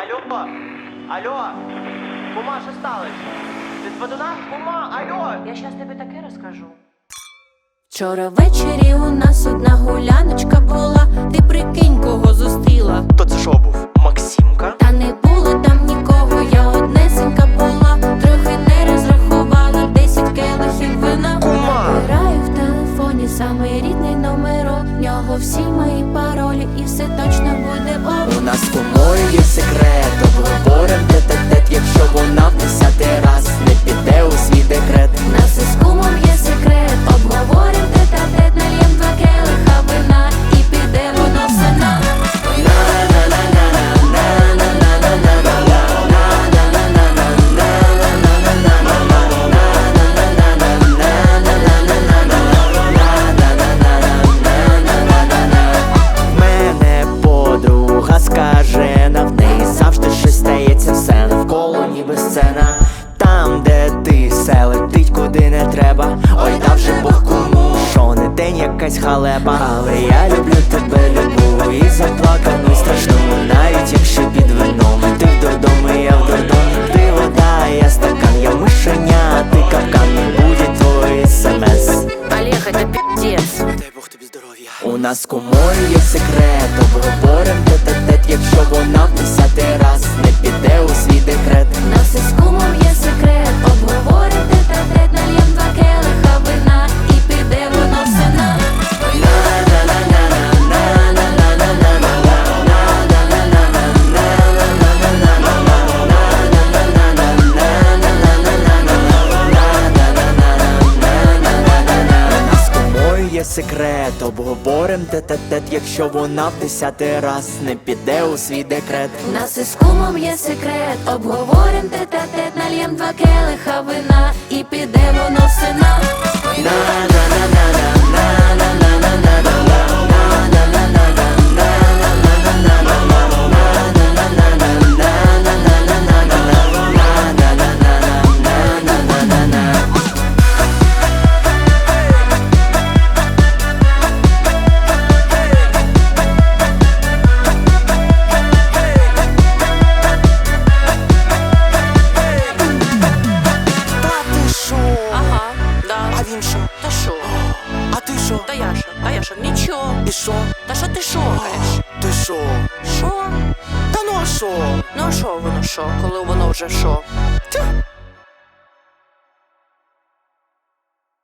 Алло? Алло? Кума, що сталося? Ти з Бадуна? Кума, алло! Я щас тобі таке розкажу. Вчора ввечері у нас одна гуляночка була. Ти прикинь, кого зустріла. То це що був? Максимка? Та не було там нікого, я однесенька була. Трохи не розрахувала 10 келихів вина. Кума! Граю в телефоні самий рідний номерок. В нього всі мої паролі, і все точно буде ок. У нас кумою є секрет, треба. Ой, дав вже Бог кому, що не день якась халепа. Але я люблю тебе, любу і заплакану, і страшну, навіть якщо під вином. Ти в дурдомі, я в дурдомі, ти вода, я стакан, я мишеня, ти капкан, не буде твої смс. Олег, это пиздец. Дай Бог тобі здоров'я. У нас з кумою є секрет, обговорим тет-тет, якщо вона в десятий раз не піде є секрет, обговорим тет-тет, якщо вона в десятий раз не піде у свій декрет. Нас із кумом є секрет, обговорим тет-а-тет, нальєм два келиха вина і піде воно все на. Він? Та що? А ти що? Та я що? А я що? Нічого. І що? Та що ти шокаєш? Ти шо? Що? Та ну а що? Ну а що воно що, коли воно вже що? Тя,